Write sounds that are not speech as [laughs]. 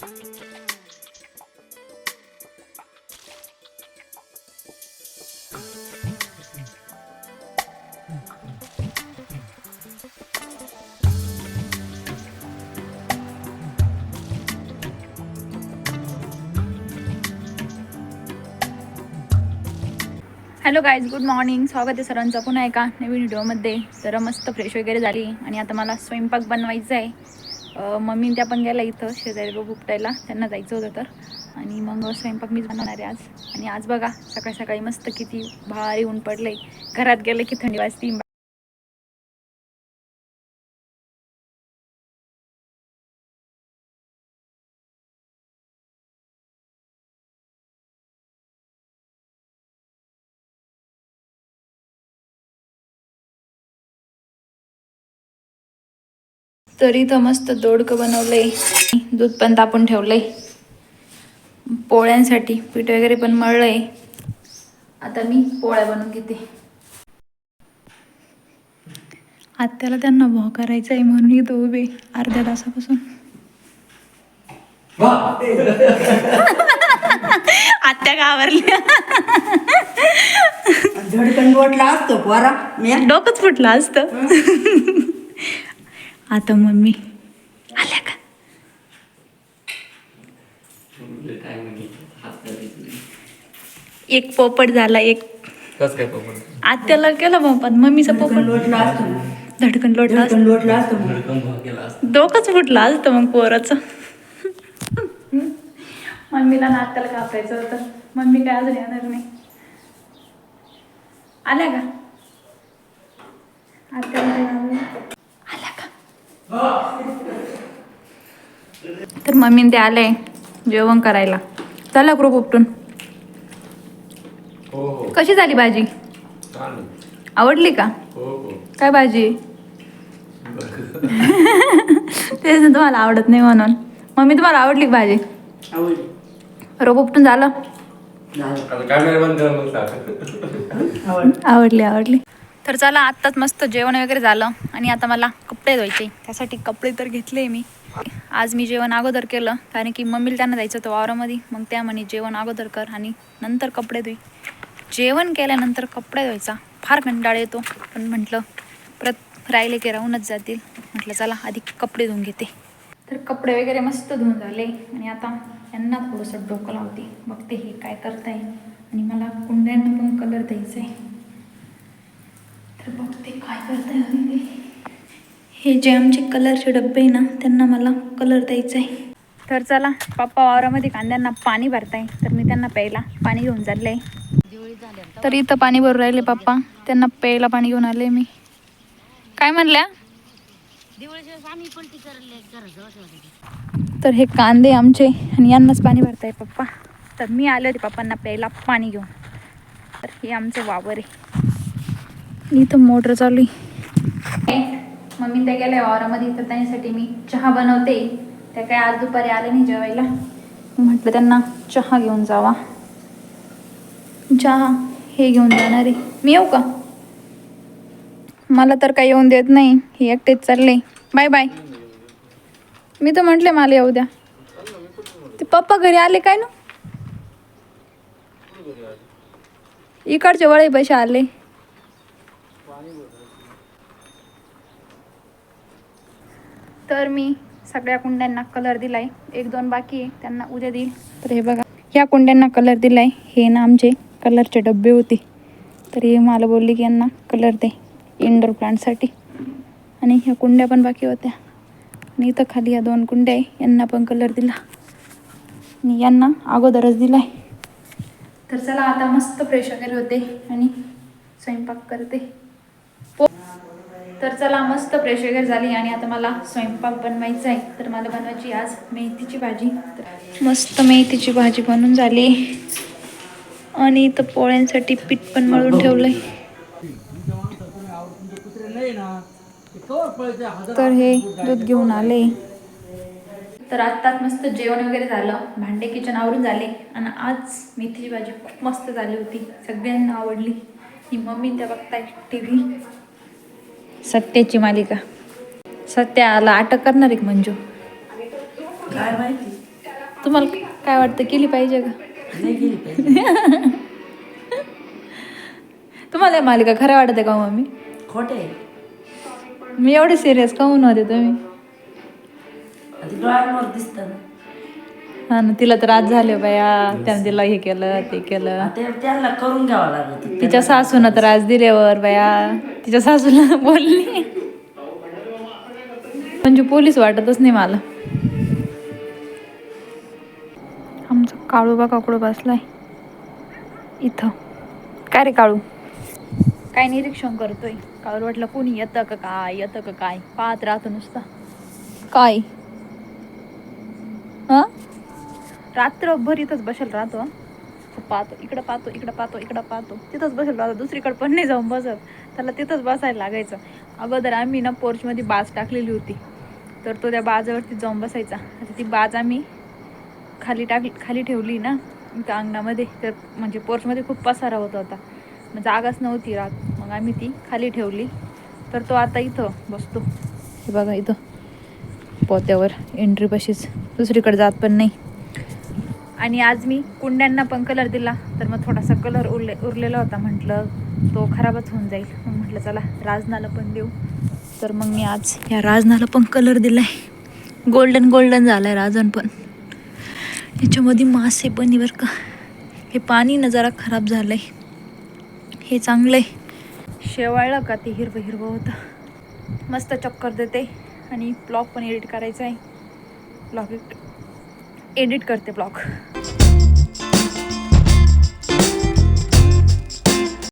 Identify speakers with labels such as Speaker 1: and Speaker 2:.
Speaker 1: Hello guys good morning स्वागत आहे सरांचं पुन्हा एका नवीन व्हिडिओमध्ये सर मस्त फ्रेश वगैरे झाली आणि आता मला स्वयंपाक बनवायचा आहे मम्मी त्या पण गेल्या इथं शेजारी रोग उपटायला. त्यांना जायचं होतं तर. आणि मग स्वयंपाक मीच बनवणार आहे आज. आणि आज बघा सकाळी सकाळी मस्त किती भारी ऊन पडलंय. घरात गेलं की थंडी वाजती. तरी तर मस्त दोडकं बनवलंय. दूध पण तापून ठेवलंय. पोळ्यांसाठी पीठ वगैरे पण मळलंय. आता मी पोळ्या बनवून घेते. आत्याला त्यांना भो करायचा आहे म्हणून इथं उभे अर्ध्या तासापासून. आत्या घाबरल्या
Speaker 2: झडकन बोटला असतो पोरा. मी
Speaker 1: डोकंच फुटलं असतं. आता मम्मी आल्या का? एक पोपट झाला एक
Speaker 3: कस काय पकडतो
Speaker 1: आत्याला केला पोपट मम्मीचा पोपट?
Speaker 2: लोटला असतो
Speaker 1: धडकन लोटला
Speaker 2: झडकन लोटला असतो
Speaker 3: असता.
Speaker 1: डोकंच फुटलं असतं मग पोराचं. मम्मीला नात्याला कापायचं होतं. मम्मी काय अजून येणार नाही. आल्या का? आत्याला काय? आल्या का तर मम्मीने ते आले जेवण करायला. चला ग्रुप उपटून.
Speaker 3: हो हो.
Speaker 1: कशी झाली भाजी? आवडली का?
Speaker 3: हो हो.
Speaker 1: काय भाजी? [laughs] तेच ना तुम्हाला आवडत नाही म्हणून. मम्मी तुम्हाला आवडली का भाजी?
Speaker 2: आवडली.
Speaker 1: रोप उपटून झालं.
Speaker 2: आवडली
Speaker 1: आवडली. तर चला आत्ताच मस्त जेवण वगैरे झालं आणि आता मला कपडे धुवायचे. त्यासाठी कपडे तर घेतले मी. आज मी जेवण अगोदर केलं कारण की मम्मीला त्यांना जायचं होतं वावरामध्ये. मग त्या म्हणे जेवण अगोदर कर आणि नंतर कपडे धुई. जेवण केल्यानंतर कपडे धुवायचा. फार कंटाळ येतो. पण म्हटलं परत राहिले की राहूनच जातील. म्हटलं चला आधी कपडे धुवून घेते. तर कपडे वगैरे मस्त धुवून झाले. आणि आता यांना थोडंसं डोकं लावते. बघते हे काय करताय. आणि मला कुंड्यांना पण कलर द्यायचा आहे तर बघते काय करताय अजून ते हे जे आमचे कलरचे डब्बे आहे ना त्यांना मला कलर द्यायचा आहे. तर चला पप्पा वावरामध्ये कांद्यांना पाणी भरताय. तर मी त्यांना प्यायला पाणी घेऊन चालले तर इथं पाणी भरून राहिले पप्पा. त्यांना प्यायला पाणी घेऊन आले मी. काय म्हणल्या? तर हे कांदे आमचे आणि यांनाच पाणी भरताय पप्पा. तर मी आले होते पप्पांना प्यायला पाणी घेऊन. तर हे आमचं वावर आहे. इथं मोटर चालू आहे. त्या गेल्या वावरामध्ये तर त्यांच्यासाठी मी चहा बनवते. त्या काय आज दुपारी आले नाही जेवायला. म्हटलं त्यांना चहा घेऊन जावा. चहा हे घेऊन जाणार आहे. मी येऊ का? मला तर काही येऊन देत नाही. हे एकटेच चालले. Bye bye. मी तर म्हटले मला येऊ द्या. ते पप्पा घरी आले काय ना? इकडच्या वळे पैसे आले. तर मी सगळ्या कुंड्यांना कलर दिलाय. एक दोन बाकी आहे. त्यांना उद्या देईल. तर हे बघा. ह्या कुंड्यांना कलर दिलाय. हे ना आमचे कलरचे डब्बे होते. तर हे मला बोलले की यांना कलर दे इंडोर प्लांटसाठी आणि ह्या कुंड्या पण बाकी होत्या. आणि इथं खाली या दोन कुंड्या आहे. यांना पण कलर दिला. आणि यांना अगोदरच दिलाय. तर चला आता मस्त फ्रेश वगैरे होते. आणि स्वयंपाक करते. तर चला मस्त फ्रेश वगैरे झाली आणि आता मला स्वयंपाक बनवायचा आहे. तर मला बनवायची आज मेथीची भाजी. तर मस्त मेथीची भाजी बनून झाली. आणि इथं पोळ्यांसाठी पीठ पण मळून ठेवलंय. तर हे दूध घेऊन आले. तर आत्ताच मस्त जेवण वगैरे झालं. भांडे किचन आवरून झाले. आणि आज मेथीची भाजी खूप मस्त झाली होती. सगळ्यांना आवडली. ही मम्मी त्या बघताय टी व्ही सत्याची मालिका. सत्याला अटक करणार एक मंजू.
Speaker 2: काय माहिती?
Speaker 1: तुम्हाला काय वाटतं केली पाहिजे का?
Speaker 2: नाही गेली पाहिजे. [laughs]
Speaker 1: तुम्हाला या मालिका खऱ्या वाटत आहे का हो मम्मी?
Speaker 2: खोटे
Speaker 1: मी एवढे सिरियस काहून होते तुम्ही?
Speaker 2: आता डोळ्यांवर दिसतं ना.
Speaker 1: हा ना तिला तर आज झाले बाया. त्याने तिला हे केलं ते केलं.
Speaker 2: त्यांना करून घ्यावं लागत
Speaker 1: तिच्या सासूनं तर आज दिल्यावर बाया. तिच्या सासूला बोलली. म्हणजे पोलीस वाटतच नाही मला. आमचा काळू काकडू बसलाय. इथं. काय रे काळू? काय निरीक्षण करतोय? काळू वाटलं कोणी येतं का काय? येतं का काय? पाहत राहतो नुसता. काय? हां? रात्रभर इथंच बसेल राहतो हं. पाहतो इकडं पाहतो इकडं पाहतो इकडं पाहतो. तिथंच बसेल आता दुसरीकडं पण नाही जाऊन बसत. त्याला तिथंच बसायला लागायचं. अगोदर आम्ही ना पोर्चमध्ये बाज टाकलेली होती. तर तो त्या बाजावरती जाऊन बसायचा. आता ती बाज आम्ही खाली टाक खाली ठेवली ना त्या अंगणामध्ये. तर म्हणजे पोर्चमध्ये खूप पसारा होत होता. मग जागाच नव्हती रात मग आम्ही ती खाली ठेवली. तर तो आता इथं बसतो. हे बघा इथं. पोत्यावर एंट्री पशीच दुसरीकडे जात पण नाही. आणि आज मी कुंड्यांना पण कलर दिला. तर मग थोडासा कलर उरले उरलेला होता म्हटलं तो खराबच होऊन जाईल. मग म्हटलं चला राजनाला पण देऊ. तर मग मी आज या राजनाला पण कलर दिलाय. गोल्डन गोल्डन झालाय राजन पण. याच्यामध्ये मासे पण बरं का. हे पाणी ना जरा खराब झालंय. हे चांगलं आहे शेवाळलं का ते हिरवं हिरवं होतं. मस्त चक्कर देते. आणि ब्लॉग पण एडिट करायचा आहे ब्लॉग एडिट करते ब्लॉग